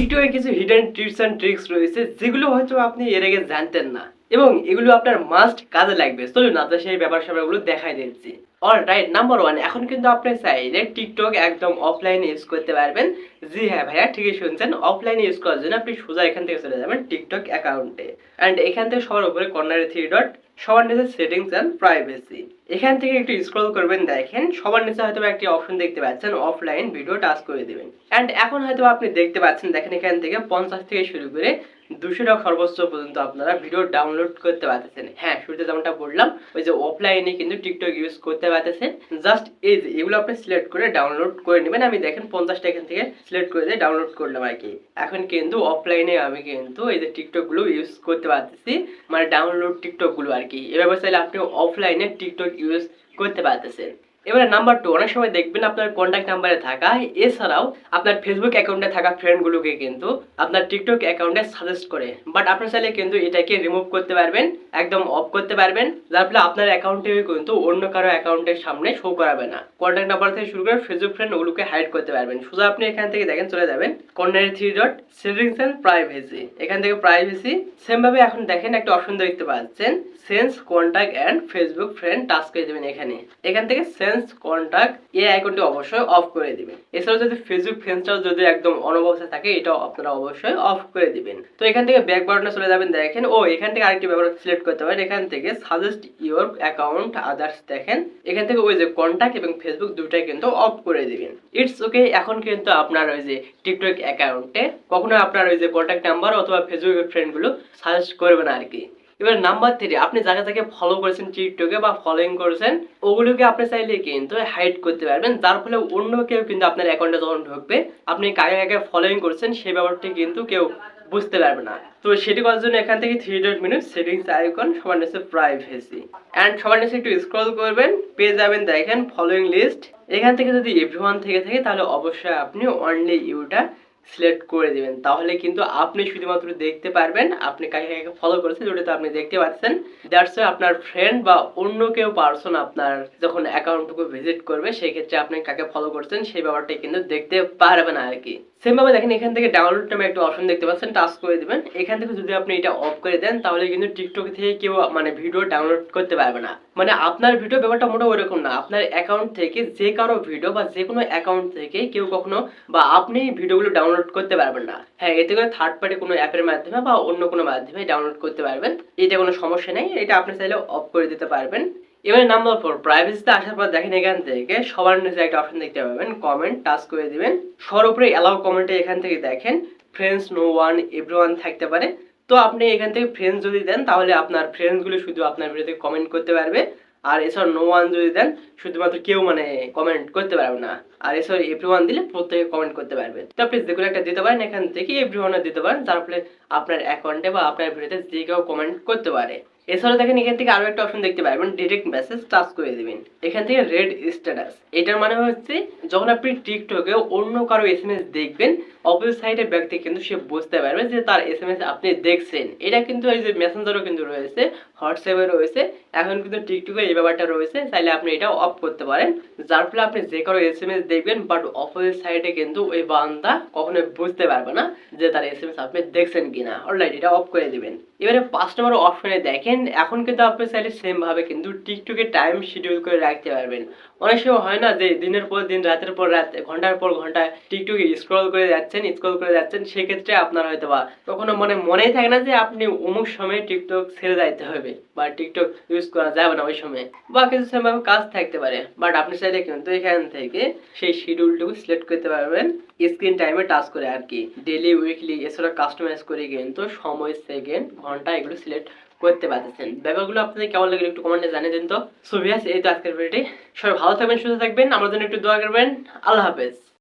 টিকটকে কিছু hidden tips and tricks রয়েছে, যেগুলো হয়তো আপনি এর আগে জানতেন না। এবং এগুলো আপনার মাস্ট কাজে লাগবে। চলুন আপনার সেই ব্যাপার স্যাপারগুলো দেখাই দিচ্ছি। অল রাইট নাম্বার ওয়ান এখন কিন্তু আপনি চাইলে টিকটক একদম অফলাইনে ইউজ করতে পারবেন। জি হ্যাঁ ভাইয়া, ঠিকই শুনছেন। অফলাইনে ইউজ করার জন্য আপনি সোজা এখান থেকে চলে যাবেন টিকটক অ্যাকাউন্টে অ্যান্ড এখান থেকে সবার উপরে কর্নারে থ্রি ডট সবার নিচে সেটিংস অ্যান্ড প্রাইভেসি এখান থেকে একটু স্ক্রল করবেন, দেখেন, সবার নিচে হয়তো একটি অপশন দেখতে পাচ্ছেন অফলাইন ভিডিও টাচ করে দেবেন। অ্যান্ড এখন হয়তো আপনি দেখতে পাচ্ছেন, দেখেন এখান থেকে পঞ্চাশ থেকে শুরু করে দুশো টাকা সর্বোচ্চ পর্যন্ত আপনারা ভিডিও ডাউনলোড করতে পারতেছেন। হ্যাঁ শুরুতে যেমনটা বললাম, ওই যে অফলাইনে কিন্তু টিকটক ইউজ করতে পারতেছেন। জাস্ট এই যে, এগুলো আপনি সিলেক্ট করে ডাউনলোড করে নেবেন। আমি দেখেন পঞ্চাশটা এখান থেকে সিলেক্ট করে দিয়ে ডাউনলোড করলাম আর কি। এখন কিন্তু অফলাইনে আমি কিন্তু এই যে টিকটকগুলো ইউজ করতে পারতেছি। মানে ডাউনলোড টিকটকগুলো আর কি। এভাবে চাইলে আপনি অফলাইনে টিকটক ইউজ করতে পারতেছেন। এবারে নাম্বার টু অনেক সময় দেখবেন আপনার কন্ট্যাক্ট নাম্বারে থাকা, এছাড়াও আপনার ফেসবুক অ্যাকাউন্টে থাকা ফ্রেন্ডগুলোকে কিন্তু আপনার টিকটক অ্যাকাউন্টে সাজেস্ট করে। বাট আপনার চাইলে কিন্তু এটাকে রিমুভ করতে পারবেন, একদম অফ করতে পারবেন, যার ফলে আপনার অ্যাকাউন্টে কিন্তু অন্য কারও অ্যাকাউন্টের সামনে শো করাবে না। কন্ট্যাক্ট নাম্বার থেকে শুরু করে ফেসবুক ফ্রেন্ড ওগুলোকে হাইড করতে পারবেন। শুধু আপনি এখান থেকে দেখেন, চলে যাবেন কর্নারে three dot settings and privacy এখান থেকে প্রাইভেসি সেম ভাবে এখন দেখেন একটা অপশন দেখতে পাচ্ছেন sync contact and Facebook friend touch করে দেবেন এখানে। এখান থেকে কন্ট্যাক্ট এই আইকনটি অবশ্যই অফ করে দিবেন। এছাড়াও যদি ফেসবুক ফ্রেন্ডসটাও যদি একদম অনবস্থা থাকে, এটাও আপনারা অবশ্যই অফ করে দিবেন। তো এখান থেকে ব্যাক বাটনে চলে যাবেন, দেখেন, ও, এখান থেকে আরেকটি ব্যাপার সিলেক্ট করতে পারেন। এখান থেকে সাজেস্ট ইউর অ্যাকাউন্ট আদার্স দেখেন। এখান থেকে ওই যে কন্ট্যাক্ট এবং ফেসবুক দুটাই কিন্তু অফ করে দিবেন। ইটস ওকে এখন কিন্তু আপনার ওই যে টিকটক অ্যাকাউন্টে কখনো আপনার ওই যে কন্ট্যাক্ট নাম্বার অথবা ফেসবুকের ফ্রেন্ডগুলো সাজেস্ট করবে না আর কি। এবার নাম্বার থ্রি আপনি যাকে যাকে ফলো করেছেন টিকটকে বা ফলোইং করেছেন, ওগুলোকে আপনি চাইলে কিন্তু হাইড করতে পারবেন। যার ফলে অন্য কেউ কিন্তু আপনার অ্যাকাউন্টে যখন ঢুকবে, আপনি কাকে কাকে ফলোইং করছেন সেই ব্যাপারটি কিন্তু কেউ বুঝতে পারবে না। তো সেটি করার জন্য এখান থেকে three dot minute settings icon সবার নিচে প্রাইভেসি অ্যান্ড সবার নিচে একটু স্ক্রল করবেন, পেয়ে যাবেন দেখেন ফলোইং লিস্ট এখান থেকে যদি এভরিওয়ান থেকে থাকে, তাহলে অবশ্যই আপনি অনলি ইউটা সিলেক্ট করে দিবেন। তাহলে কিন্তু আপনি শুধুমাত্র দেখতে পারবেন, আপনি কাকে কাকে ফলো করেছেন ওটাতে আপনি দেখতে পাচ্ছেন দ্যাটস আপনার ফ্রেন্ড বা অন্য কেউ পার্সন আপনার যখন অ্যাকাউন্টটুকু ভিজিট করবে সেই ক্ষেত্রে আপনি কাকে ফলো করছেন, সেই ব্যাপারটা কিন্তু দেখতে পারবেন আর কি সেম ভাবে দেখেন, এখান থেকে ডাউনলোড নামে একটা অপশন দেখতে পাচ্ছেন টাচ করে দিবেন। এখান থেকে যদি আপনি এটা অফ করে দেন, তাহলে কিন্তু টিকটক থেকে কেউ মানে ভিডিও ডাউনলোড করতে পারবে না। মানে আপনার ভিডিও ব্যাপারটা মোটা ওরকম না। আপনার অ্যাকাউন্ট থেকে যে কারও ভিডিও বা যে কোনো অ্যাকাউন্ট থেকে কেউ কখনো বা আপনি ভিডিওগুলো ডাউনলোড করতে পারবেন না। হ্যাঁ এতে করে থার্ড পার্টি কোনো অ্যাপের মাধ্যমে বা অন্য কোনো মাধ্যমে ডাউনলোড করতে পারবেন। এটা কোনো সমস্যা নেই, এটা আপনি চাইলে অফ করে দিতে পারবেন। এবারে নাম্বার ফোর প্রাইভেসিতে আসার পর দেখেন এখান থেকে সবার নিচে একটা অপশন দেখতে পাবেন কমেন্ট টাচ করে দিবেন। সবার উপরে অ্যালাউ কমেন্টে এখান থেকে দেখেন ফ্রেন্ডস নো ওয়ান এভরিওয়ান থাকতে পারে। তো আপনি এখান থেকে ফ্রেন্ডস যদি দেন, তাহলে আপনার ফ্রেন্ডসগুলো শুধু আপনার ভিডিওতে কমেন্ট করতে পারবে। আর এছাড়া নো ওয়ান যদি দেন, শুধুমাত্র কেউ মানে কমেন্ট করতে পারবে না। আর এছাড়া এভরি ওয়ান দিলে প্রত্যেকে কমেন্ট করতে পারবে। তো আপনি যেগুলো একটা দিতে পারেন, এখান থেকে এভরি ওয়ানও দিতে পারেন। তার ফলে আপনার অ্যাকাউন্টে বা আপনার ভিডিওতে যে কেউ কমেন্ট করতে পারে। এছাড়া দেখেন এখান থেকে আরও একটা অপশন দেখতে পারবেন ডিরেক্ট মেসেজ টাচ করে দিবেন। এখান থেকে রেড স্ট্যাটাস এটার মানে হচ্ছে, যখন আপনি টিকটকে অন্য কারও এস এম এস দেখবেন অপোজিট সাইডের ব্যক্তি কিন্তু সে বুঝতে পারবে যে তার এস এম এস আপনি দেখছেন। এটা কিন্তু এই যে মেসেঞ্জারও কিন্তু রয়েছে হোয়াটসঅ্যাপে রয়েছে, এখন কিন্তু টিকটকে এই ব্যাপারটা রয়েছে, চাইলে আপনি এটা অফ করতে পারেন। যার ফলে আপনি যে কারও এস এম এস দেখবেন বাট অপোজিট সাইডে কিন্তু ওই বান্দা কখনোই বুঝতে পারবে না যে তার এস এম এস আপনি দেখছেন কিনা। অলরাইট এটা অফ করে দিবেন। এবারে পাঁচ নম্বর অপশনে দেখেন, এখন কিন্তু আপনি চাইলে সেম ভাবে কিন্তু টিকটকে টাইম শিডিউল করে রাখতে পারবেন। অনেক সময় হয় না যে দিনের পর দিন, রাতের পর রাত, ঘণ্টার পর ঘণ্টা টিকটকে স্ক্রল করে যাচ্ছেন স্ক্রল করে যাচ্ছেন, সেক্ষেত্রে আপনার হয়তো বা কখনো মনে, মনেই থাকে না যে আপনি অমুক সময় টিকটক ছেড়ে যাইতে হবে বা টিকটক ইউজ করা যাবে না ওই সময় বা কিছু সময় কাজ থাকতে পারে। বাট আপনি চাইলে কিন্তু এখান থেকে সেই শিডিউলটুকু সিলেক্ট করতে পারবেন স্ক্রিন টাইমে টাচ করে আর কি। ডেলি উইকলি এছাড়া কাস্টমাইজ করে কিন্তু সময় সেকেন্ড ঘণ্টা এগুলো সিলেক্ট করতে পারতেছেন। ব্যাপারগুলো আপনাদের কেমন লাগল একটু কমেন্টে জানিয়ে দিন তো। সো ভিয়াস এই তো আজকের ভিডিওটি সবাই ভালো থাকবেন, সুস্থ থাকবেন। আমার জন্য একটু দোয়া করবেন। আল্লাহ হাফেজ।